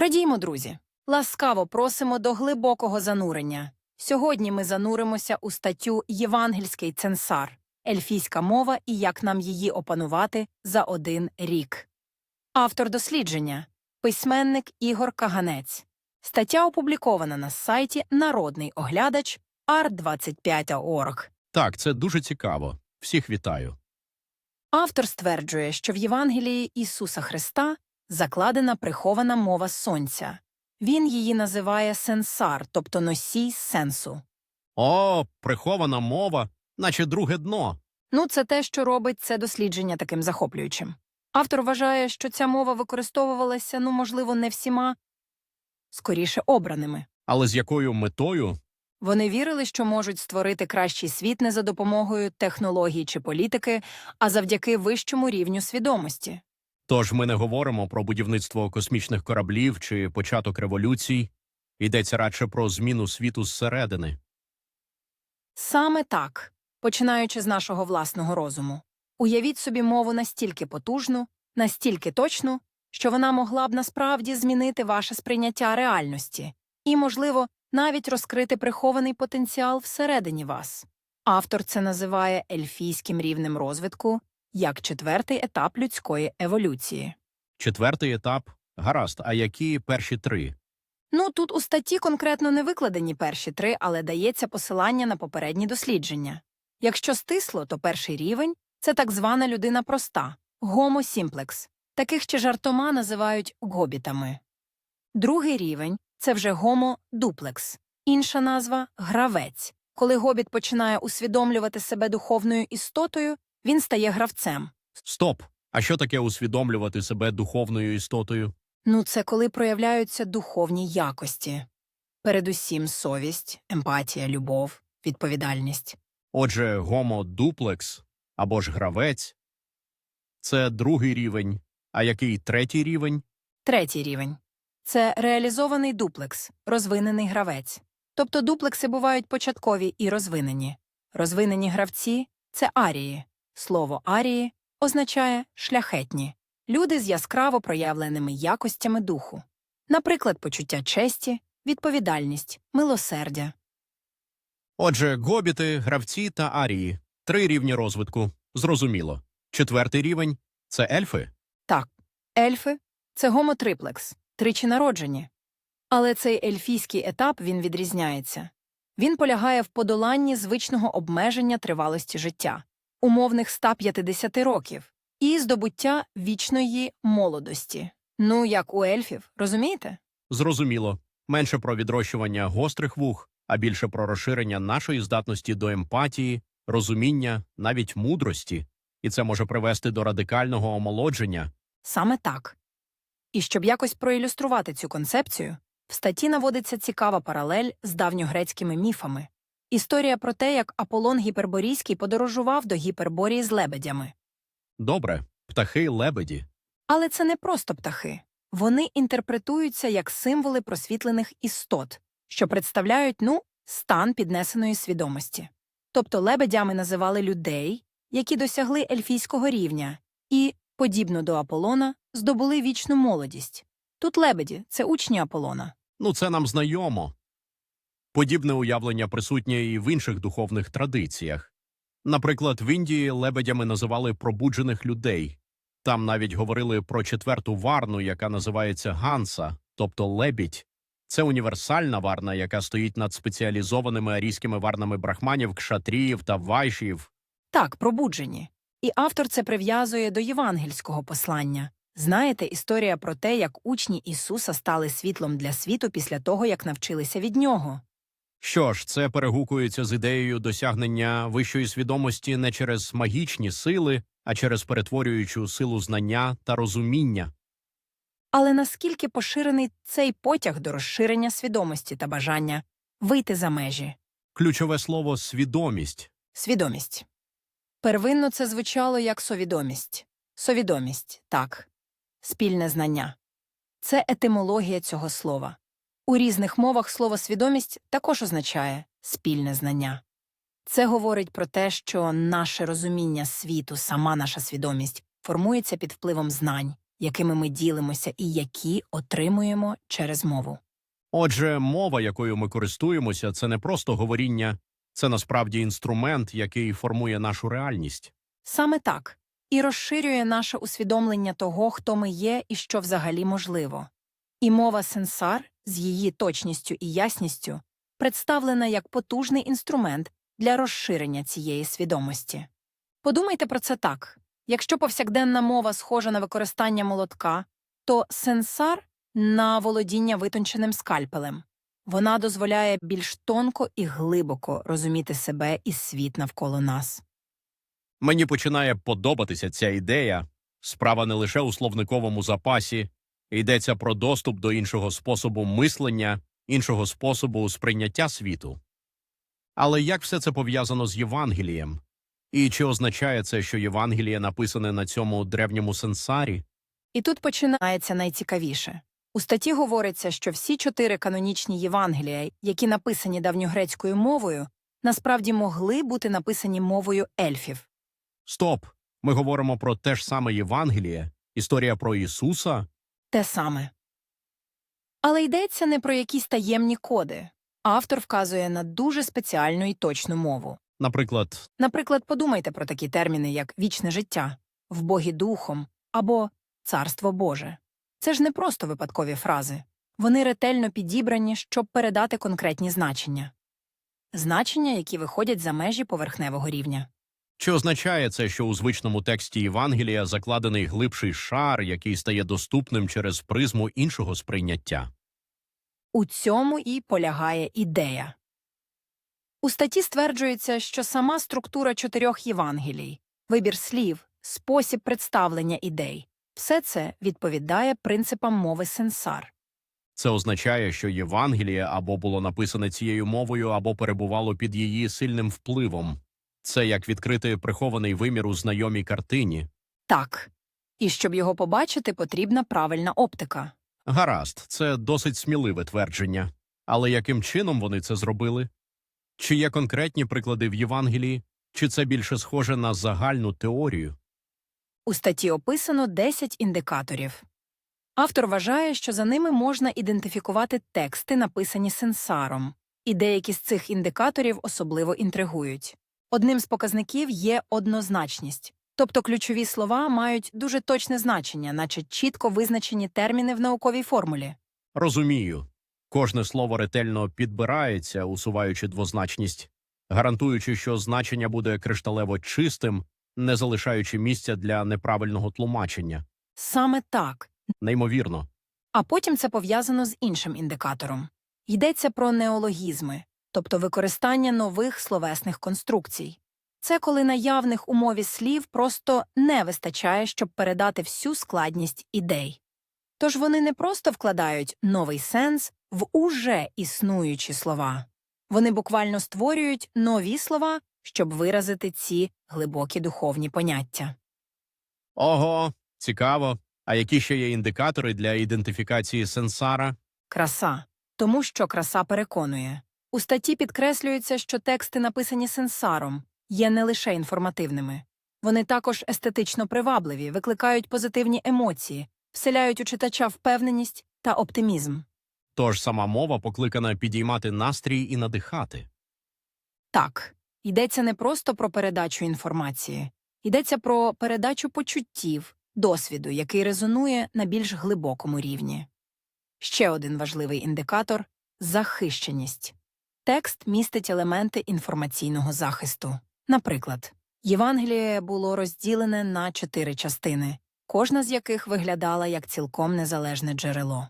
Радіймо, друзі! Ласкаво просимо до глибокого занурення. Сьогодні ми зануримося у статтю Євангельський ценсар, ельфійська мова і як нам її опанувати за один рік. Автор дослідження письменник Ігор Каганець. Стаття опублікована на сайті Народний оглядач art25.org. Так, це дуже цікаво. Всіх вітаю. Автор стверджує, що в Євангелії Ісуса Христа закладена прихована мова сонця. Він її називає сенсар, тобто носій сенсу. О, прихована мова, наче друге дно. Ну, це те, що робить це дослідження таким захоплюючим. Автор вважає, що ця мова використовувалася, ну, можливо, не всіма, скоріше обраними. Але з якою метою? Вони вірили, що можуть створити кращий світ не за допомогою технологій чи політики, а завдяки вищому рівню свідомості. Тож ми не говоримо про будівництво космічних кораблів чи початок революцій. Йдеться радше про зміну світу зсередини. Саме так, починаючи з нашого власного розуму. Уявіть собі мову настільки потужну, настільки точну, що вона могла б насправді змінити ваше сприйняття реальності і, можливо, навіть розкрити прихований потенціал всередині вас. Автор це називає ельфійським рівнем розвитку як четвертий етап людської еволюції. Четвертий етап гаразд, а які перші три? Ну, тут у статті конкретно не викладені перші три, але дається посилання на попередні дослідження. Якщо стисло, то перший рівень це так звана людина проста simplex. Таких ще жартома називають гобітами. Другий рівень це вже duplex. Інша назва гравець. Коли гобіт починає усвідомлювати себе духовною істотою, він стає гравцем. Стоп! А що таке усвідомлювати себе духовною істотою? Ну, це коли проявляються духовні якості. Передусім совість, емпатія, любов, відповідальність. Отже, гомо дуплекс або ж гравець це другий рівень. А який третій рівень? Третій рівень це реалізований дуплекс, розвинений гравець. Тобто дуплекси бувають початкові і розвинені. Розвинені гравці це арії. Слово арії означає шляхетні люди з яскраво проявленими якостями духу, наприклад, почуття честі, відповідальність, милосердя. Отже, гобіти, гравці та арії три рівні розвитку. Зрозуміло. Четвертий рівень це ельфи. Так, ельфи це гомотриплекс, тричі народжені. Але цей ельфійський етап він відрізняється. Він полягає в подоланні звичного обмеження тривалості життя, умовних 150 років, і здобуття вічної молодості. Ну, як у ельфів, розумієте? Зрозуміло. Менше про відрощування гострих вух, а більше про розширення нашої здатності до емпатії, розуміння, навіть мудрості. І це може привести до радикального омолодження. Саме так. І щоб якось проілюструвати цю концепцію, в статті наводиться цікава паралель з давньогрецькими міфами. Історія про те, як Аполлон Гіперборійський подорожував до Гіперборії з лебедями. Добре, птахи лебеді. Але це не просто птахи. Вони інтерпретуються як символи просвітлених істот, що представляють, ну, стан піднесеної свідомості. Тобто лебедями називали людей, які досягли ельфійського рівня, і, подібно до Аполлона, здобули вічну молодість. Тут лебеді це учні Аполлона. Ну, це нам знайомо. Подібне уявлення присутнє і в інших духовних традиціях. Наприклад, в Індії лебедями називали пробуджених людей. Там навіть говорили про четверту варну, яка називається ганса, тобто лебідь. Це універсальна варна, яка стоїть над спеціалізованими арійськими варнами брахманів, кшатріїв та вайшів. Так, пробуджені. І автор це прив'язує до євангельського послання. Знаєте, історія про те, як учні Ісуса стали світлом для світу після того, як навчилися від нього. Що ж, це перегукується з ідеєю досягнення вищої свідомості не через магічні сили, а через перетворюючу силу знання та розуміння. Але наскільки поширений цей потяг до розширення свідомості та бажання вийти за межі? Ключове слово свідомість. Свідомість. Первинно це звучало як совідомість. Совідомість, так. Спільне знання. Це етимологія цього слова. У різних мовах слово свідомість також означає спільне знання. Це говорить про те, що наше розуміння світу, сама наша свідомість, формується під впливом знань, якими ми ділимося і які отримуємо через мову. Отже, мова, якою ми користуємося, це не просто говоріння, це насправді інструмент, який формує нашу реальність. Саме так і розширює наше усвідомлення того, хто ми є і що взагалі можливо. І мова сенсар з її точністю і ясністю представлена як потужний інструмент для розширення цієї свідомості. Подумайте про це так якщо повсякденна мова схожа на використання молотка, то сенсар на володіння витонченим скальпелем. Вона дозволяє більш тонко і глибоко розуміти себе і світ навколо нас. Мені починає подобатися ця ідея. Справа не лише у словниковому запасі, йдеться про доступ до іншого способу мислення, іншого способу сприйняття світу. Але як все це пов'язано з Євангелієм? І чи означає це, що Євангеліє написане на цьому древньому сенсарі? І тут починається найцікавіше. У статті говориться, що всі чотири канонічні Євангелія, які написані давньогрецькою мовою, насправді могли бути написані мовою ельфів. Стоп! Ми говоримо про те ж саме Євангеліє, історія про Ісуса. Те саме. Але йдеться не про якісь таємні коди. Автор вказує на дуже спеціальну і точну мову. Наприклад, Наприклад, подумайте про такі терміни, як вічне життя, в Богі духом або Царство Боже. Це ж не просто випадкові фрази. Вони ретельно підібрані, щоб передати конкретні значення. Значення, які виходять за межі поверхневого рівня. Чи означає це, що у звичному тексті Євангелія закладений глибший шар, який стає доступним через призму іншого сприйняття? У цьому і полягає ідея. У статті стверджується, що сама структура чотирьох Євангелій, вибір слів, спосіб представлення ідей все це відповідає принципам мови сенсар. Це означає, що Євангеліє або було написане цією мовою, або перебувало під її сильним впливом. Це як відкрити прихований вимір у знайомій картині. Так. І щоб його побачити, потрібна правильна оптика. Гаразд, це досить сміливе твердження. Але яким чином вони це зробили? Чи є конкретні приклади в Євангелії, чи це більше схоже на загальну теорію? У статті описано 10 індикаторів. Автор вважає, що за ними можна ідентифікувати тексти, написані сенсаром, і деякі з цих індикаторів особливо інтригують. Одним з показників є однозначність, тобто ключові слова мають дуже точне значення, наче чітко визначені терміни в науковій формулі. Розумію. Кожне слово ретельно підбирається, усуваючи двозначність, гарантуючи, що значення буде кришталево чистим, не залишаючи місця для неправильного тлумачення. Саме так. Неймовірно. А потім це пов'язано з іншим індикатором. Йдеться про неологізми, тобто використання нових словесних конструкцій. Це коли наявних у мові слів просто не вистачає, щоб передати всю складність ідей. Тож вони не просто вкладають новий сенс в уже існуючі слова. Вони буквально створюють нові слова, щоб виразити ці глибокі духовні поняття. Ого, цікаво. А які ще є індикатори для ідентифікації сенсара? Краса. Тому що краса переконує. У статті підкреслюється, що тексти, написані сенсаром, є не лише інформативними. Вони також естетично привабливі, викликають позитивні емоції, вселяють у читача впевненість та оптимізм. Тож сама мова покликана підіймати настрій і надихати. Так, йдеться не просто про передачу інформації, йдеться про передачу почуттів, досвіду, який резонує на більш глибокому рівні. Ще один важливий індикатор захищеність. Текст містить елементи інформаційного захисту. Наприклад, Євангеліє було розділене на чотири частини, кожна з яких виглядала як цілком незалежне джерело.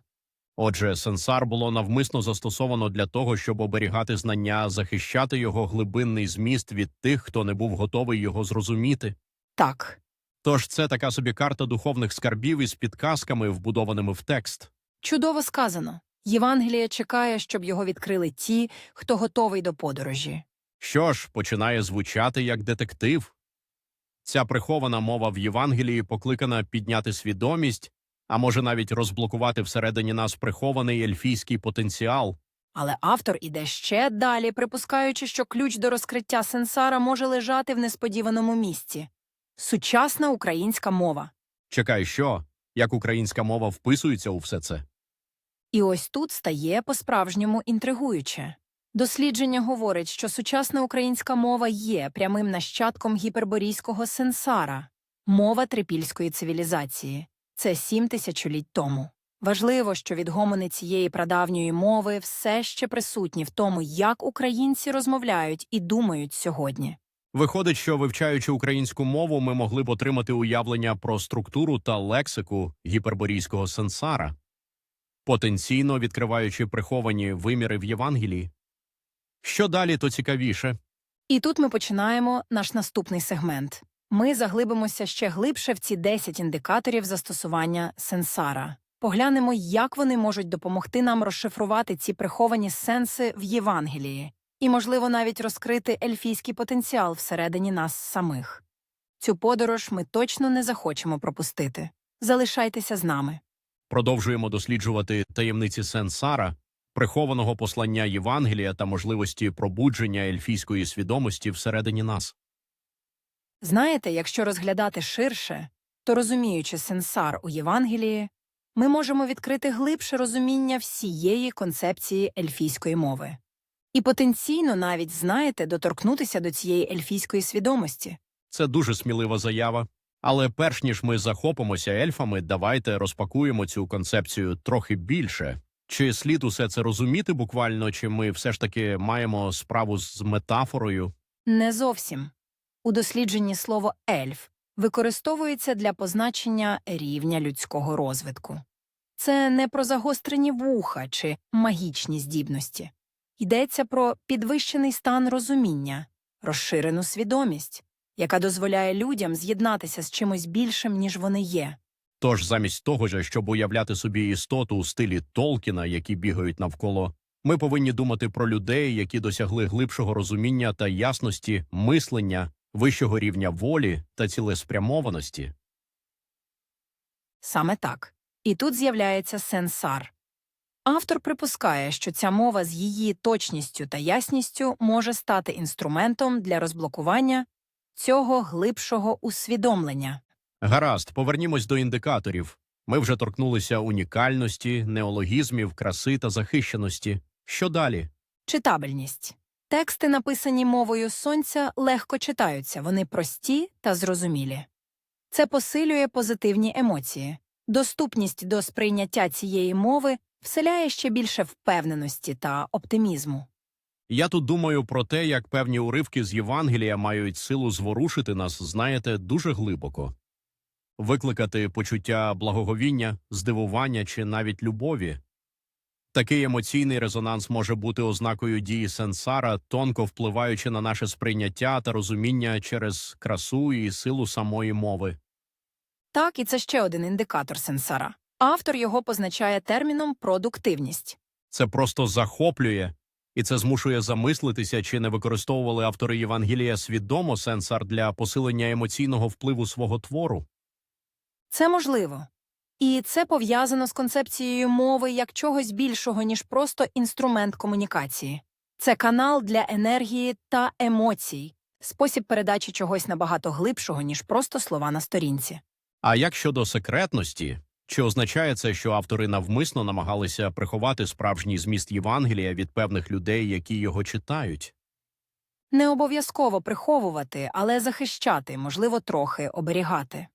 Отже, сенсар було навмисно застосовано для того, щоб оберігати знання, захищати його глибинний зміст від тих, хто не був готовий його зрозуміти. Так, Тож це така собі карта духовних скарбів із підказками, вбудованими в текст. чудово сказано. Євангеліє чекає, щоб його відкрили ті, хто готовий до подорожі. Що ж, починає звучати як детектив. Ця прихована мова в Євангелії покликана підняти свідомість, а може навіть розблокувати всередині нас прихований ельфійський потенціал. Але автор іде ще далі, припускаючи, що ключ до розкриття сенсара може лежати в несподіваному місці. Сучасна українська мова. Чекай, що? як українська мова вписується у все це. І ось тут стає по-справжньому інтригуюче. Дослідження говорить, що сучасна українська мова є прямим нащадком гіперборійського сенсара, мова трипільської цивілізації. Це сім тисячоліть тому. Важливо, що відгомони цієї прадавньої мови все ще присутні в тому, як українці розмовляють і думають сьогодні. Виходить, що вивчаючи українську мову, ми могли б отримати уявлення про структуру та лексику гіперборійського сенсара, потенційно відкриваючи приховані виміри в Євангелії. Що далі, то цікавіше. І тут ми починаємо наш наступний сегмент. Ми заглибимося ще глибше в ці 10 індикаторів застосування сенсара. Поглянемо, як вони можуть допомогти нам розшифрувати ці приховані сенси в Євангелії, і, можливо, навіть розкрити ельфійський потенціал всередині нас самих. Цю подорож ми точно не захочемо пропустити. Залишайтеся з нами. Продовжуємо досліджувати таємниці сенсара, прихованого послання Євангелія та можливості пробудження ельфійської свідомості всередині нас. Знаєте, якщо розглядати ширше, то розуміючи сенсар у Євангелії, ми можемо відкрити глибше розуміння всієї концепції ельфійської мови. І потенційно навіть, знаєте, доторкнутися до цієї ельфійської свідомості. Це дуже смілива заява. Але перш ніж ми захопимося ельфами, давайте розпакуємо цю концепцію трохи більше. Чи слід усе це розуміти буквально, чи ми все ж таки маємо справу з метафорою? Не зовсім. У дослідженні слово ельф використовується для позначення рівня людського розвитку. Це не про загострені вуха чи магічні здібності. Йдеться про підвищений стан розуміння, розширену свідомість, яка дозволяє людям з'єднатися з чимось більшим, ніж вони є. Тож замість того ж, щоб уявляти собі істоту у стилі Толкіна, які бігають навколо, ми повинні думати про людей, які досягли глибшого розуміння та ясності мислення, вищого рівня волі та цілеспрямованості. Саме так. І тут з'являється сенсар. Автор припускає, що ця мова з її точністю та ясністю може стати інструментом для розблокування цього глибшого усвідомлення. Гаразд, повернімось до індикаторів. Ми вже торкнулися унікальності, неологізмів, краси та захищеності. Що далі? Читабельність. Тексти, написані мовою сонця, легко читаються, вони прості та зрозумілі. Це посилює позитивні емоції. Доступність до сприйняття цієї мови вселяє ще більше впевненості та оптимізму. Я тут думаю про те, як певні уривки з Євангелія мають силу зворушити нас, знаєте, дуже глибоко, викликати почуття благоговіння, здивування чи навіть любові. Такий емоційний резонанс може бути ознакою дії сенсара, тонко впливаючи на наше сприйняття та розуміння через красу і силу самої мови. Так, і це ще один індикатор сенсара. Автор його позначає терміном продуктивність. Це просто захоплює, і це змушує замислитися, чи не використовували автори Євангелія свідомо сенсар для посилення емоційного впливу свого твору. Це можливо. І це пов'язано з концепцією мови як чогось більшого, ніж просто інструмент комунікації. Це канал для енергії та емоцій, спосіб передачі чогось набагато глибшого, ніж просто слова на сторінці. А як щодо секретності, чи означає це, що автори навмисно намагалися приховати справжній зміст Євангелія від певних людей, які його читають? Не обов'язково приховувати, але захищати, можливо, трохи оберігати.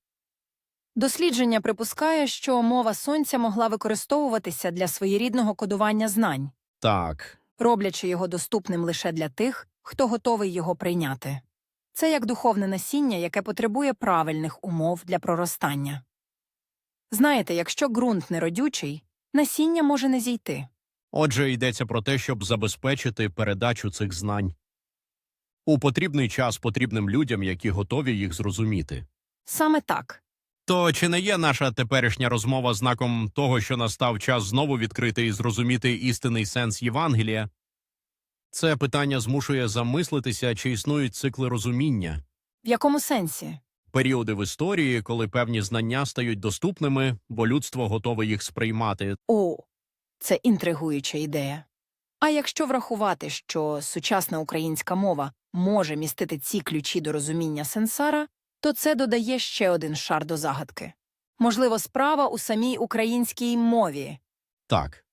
Дослідження припускає, що мова сонця могла використовуватися для своєрідного кодування знань, Так, роблячи його доступним лише для тих, хто готовий його прийняти. Це як духовне насіння, яке потребує правильних умов для проростання. Знаєте, якщо ґрунт неродючий, насіння може не зійти. отже, йдеться про те, щоб забезпечити передачу цих знань у потрібний час потрібним людям, які готові їх зрозуміти. Саме так. То чи не є наша теперішня розмова знаком того, що настав час знову відкрити і зрозуміти істинний сенс Євангелія? Це питання змушує замислитися, чи існують цикли розуміння, В якому сенсі? Періоди в історії, коли певні знання стають доступними, бо людство готове їх сприймати. О, це інтригуюча ідея. А якщо врахувати, що сучасна українська мова може містити ці ключі до розуміння сенсара, то це додає ще один шар до загадки. Можливо, справа у самій українській мові. Так.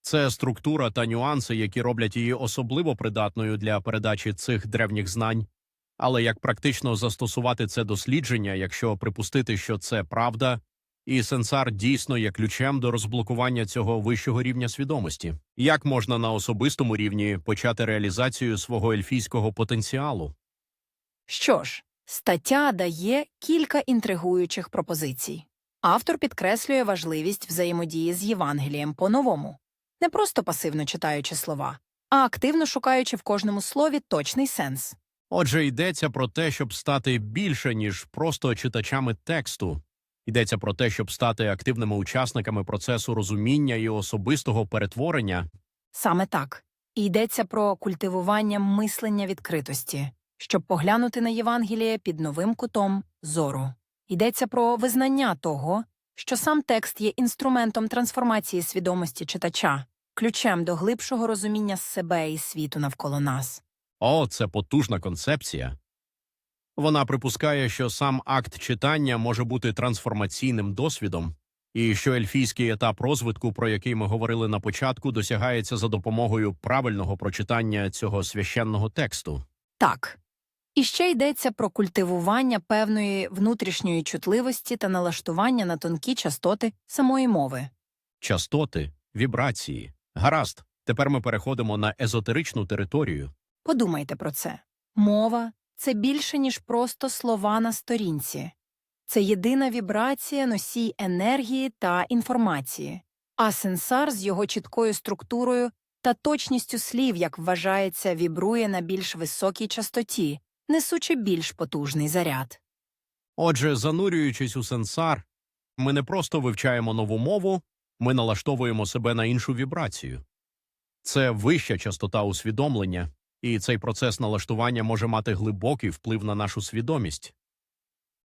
Це структура та нюанси, які роблять її особливо придатною для передачі цих древніх знань. Але як практично застосувати це дослідження, якщо припустити, що це правда, і сенсар дійсно є ключем до розблокування цього вищого рівня свідомості? Як можна на особистому рівні почати реалізацію свого ельфійського потенціалу? Що ж, стаття дає кілька інтригуючих пропозицій. Автор підкреслює важливість взаємодії з Євангелієм по-новому, не просто пасивно читаючи слова, а активно шукаючи в кожному слові точний сенс. Отже, йдеться про те, щоб стати більше, ніж просто читачами тексту. Йдеться про те, щоб стати активними учасниками процесу розуміння і особистого перетворення. Саме так. І йдеться про культивування мислення відкритості, щоб поглянути на Євангеліє під новим кутом зору. Йдеться про визнання того, що сам текст є інструментом трансформації свідомості читача, ключем до глибшого розуміння себе і світу навколо нас. О, це потужна концепція. Вона припускає, що сам акт читання може бути трансформаційним досвідом, і що ельфійський етап розвитку, про який ми говорили на початку, досягається за допомогою правильного прочитання цього священного тексту. Так. І ще йдеться про культивування певної внутрішньої чутливості та налаштування на тонкі частоти самої мови. Частоти, вібрації. Гаразд, тепер ми переходимо на езотеричну територію. Подумайте про це. Мова це більше, ніж просто слова на сторінці. Це єдина вібрація носій енергії та інформації, а сенсар з його чіткою структурою та точністю слів, як вважається, вібрує на більш високій частоті, несучи більш потужний заряд. Отже, занурюючись у сенсар, ми не просто вивчаємо нову мову, ми налаштовуємо себе на іншу вібрацію. Це вища частота усвідомлення, і цей процес налаштування може мати глибокий вплив на нашу свідомість.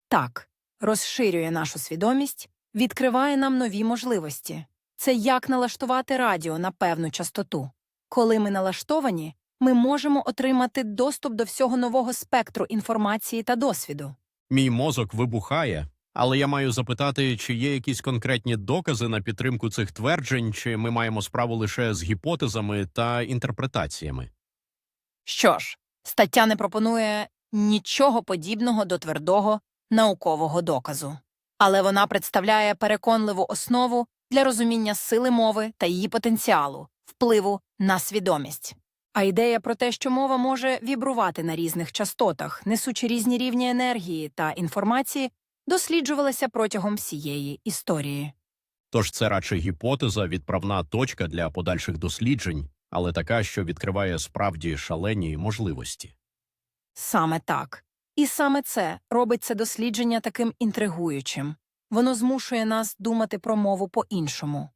Так, розширює нашу свідомість, відкриває нам нові можливості. Це як налаштувати радіо на певну частоту. Коли ми налаштовані, ми можемо отримати доступ до всього нового спектру інформації та досвіду. Мій мозок вибухає, але я маю запитати, чи є якісь конкретні докази на підтримку цих тверджень, чи ми маємо справу лише з гіпотезами та інтерпретаціями. Що ж, стаття не пропонує нічого подібного до твердого наукового доказу, але вона представляє переконливу основу для розуміння сили мови та її потенціалу, впливу на свідомість. А ідея про те, що мова може вібрувати на різних частотах, несучи різні рівні енергії та інформації, досліджувалася протягом всієї історії. Тож це радше гіпотеза, відправна точка для подальших досліджень, але така, що відкриває справді шалені можливості. Саме так. І саме це робить це дослідження таким інтригуючим. Воно змушує нас думати про мову по-іншому.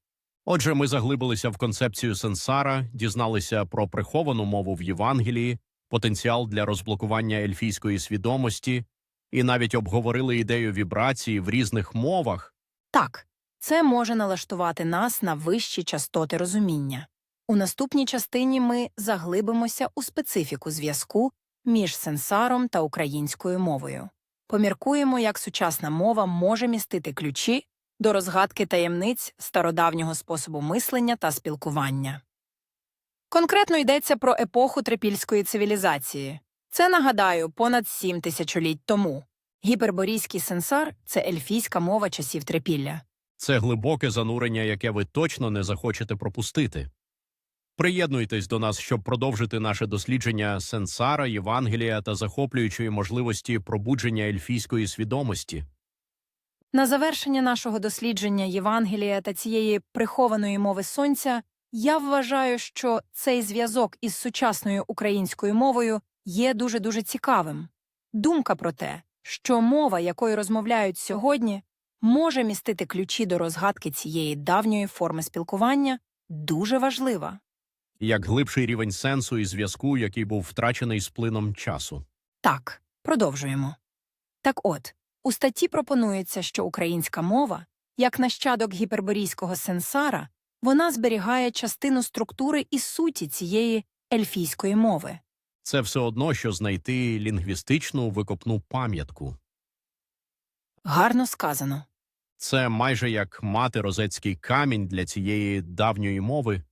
Отже, ми заглибилися в концепцію сенсара, дізналися про приховану мову в Євангелії, потенціал для розблокування ельфійської свідомості, і навіть обговорили ідею вібрації в різних мовах. Так, це може налаштувати нас на вищі частоти розуміння. У наступній частині ми заглибимося у специфіку зв'язку між сенсаром та українською мовою. Поміркуємо, як сучасна мова може містити ключі до розгадки таємниць стародавнього способу мислення та спілкування. Конкретно йдеться про епоху трипільської цивілізації. Це, нагадаю, понад сім тисячоліть тому. Гіперборійський сенсар це ельфійська мова часів трипілля. Це глибоке занурення, яке ви точно не захочете пропустити. Приєднуйтесь до нас, щоб продовжити наше дослідження сенсара, Євангелія та захоплюючої можливості пробудження ельфійської свідомості. На завершення нашого дослідження Євангелія та цієї прихованої мови сонця я вважаю, що цей зв'язок із сучасною українською мовою є дуже дуже цікавим. Думка про те, що мова, якою розмовляють сьогодні, може містити ключі до розгадки цієї давньої форми спілкування, дуже важлива. Як глибший рівень сенсу і зв'язку, який був втрачений з плином часу. Так, продовжуємо. Так от, у статті пропонується, що українська мова, як нащадок гіперборійського сенсара, вона зберігає частину структури і суті цієї ельфійської мови. Це все одно, що знайти лінгвістичну викопну пам'ятку. Гарно сказано. Це майже як мати розетський камінь для цієї давньої мови.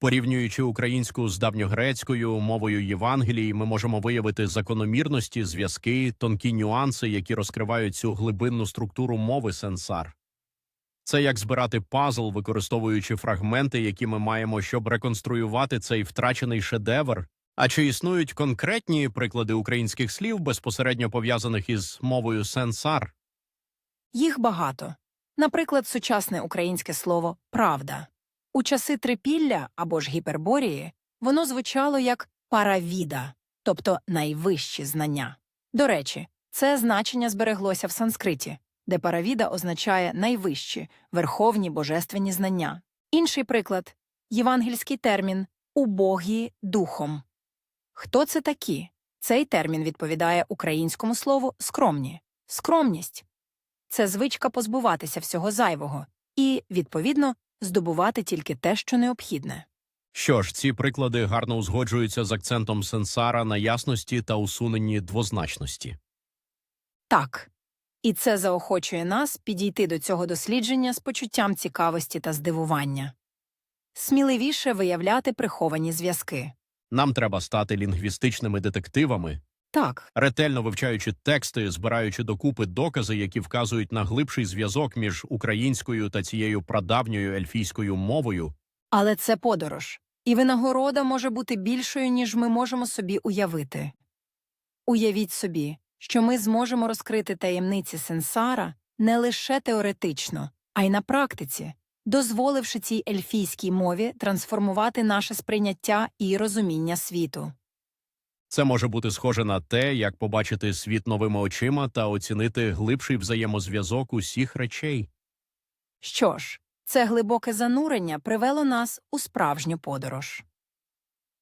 Порівнюючи українську з давньогрецькою мовою Євангелії, ми можемо виявити закономірності, зв'язки, тонкі нюанси, які розкривають цю глибинну структуру мови сенсар. Це як збирати пазл, використовуючи фрагменти, які ми маємо, щоб реконструювати цей втрачений шедевр. А чи існують конкретні приклади українських слів, безпосередньо пов'язаних із мовою сенсар? Їх багато. Наприклад, сучасне українське слово правда. У часи трипілля або ж гіперборії воно звучало як паравіда, тобто найвищі знання. До речі, це значення збереглося в санскриті, де паравіда означає найвищі, верховні божественні знання. Інший приклад євангельський термін убогі духом. Хто це такі? Цей термін відповідає українському слову скромні, скромність це звичка позбуватися всього зайвого і, відповідно, здобувати тільки те, що необхідне. Що ж, ці приклади гарно узгоджуються з акцентом сенсара на ясності та усуненні двозначності. Так. І це заохочує нас підійти до цього дослідження з почуттям цікавості та здивування. Сміливіше виявляти приховані зв'язки. Нам треба стати лінгвістичними детективами, Так, ретельно вивчаючи тексти, збираючи докупи докази, які вказують на глибший зв'язок між українською та цією прадавньою ельфійською мовою. але це подорож, і винагорода може бути більшою, ніж ми можемо собі уявити. Уявіть собі, що ми зможемо розкрити таємниці сенсара не лише теоретично, а й на практиці, дозволивши цій ельфійській мові трансформувати наше сприйняття і розуміння світу. Це може бути схоже на те, як побачити світ новими очима та оцінити глибший взаємозв'язок усіх речей. Що ж, це глибоке занурення привело нас у справжню подорож.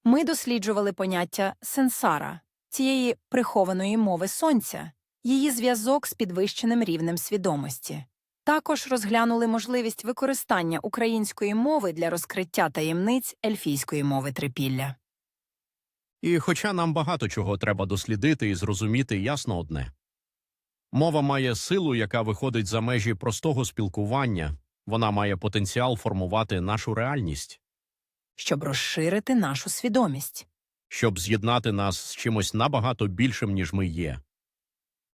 Ми досліджували поняття сенсара, цієї прихованої мови сонця, її зв'язок з підвищеним рівнем свідомості. Також розглянули можливість використання української мови для розкриття таємниць ельфійської мови трипілля. І хоча нам багато чого треба дослідити і зрозуміти, ясно одне. Мова має силу, яка виходить за межі простого спілкування, вона має потенціал формувати нашу реальність, Щоб розширити нашу свідомість. щоб з'єднати нас з чимось набагато більшим, ніж ми є.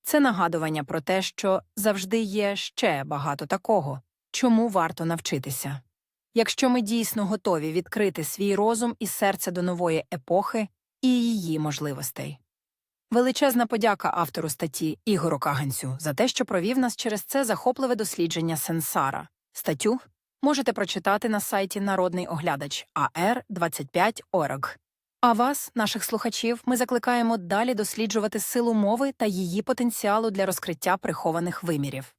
Це нагадування про те, що завжди є ще багато такого, чому варто навчитися. Якщо ми дійсно готові відкрити свій розум і серце до нової епохи і її можливостей. Величезна подяка автору статті Ігору Каганцю за те, що провів нас через це захопливе дослідження сенсара. Статтю можете прочитати на сайті Народний оглядач AR25.org. А вас, наших слухачів, ми закликаємо далі досліджувати силу мови та її потенціалу для розкриття прихованих вимірів.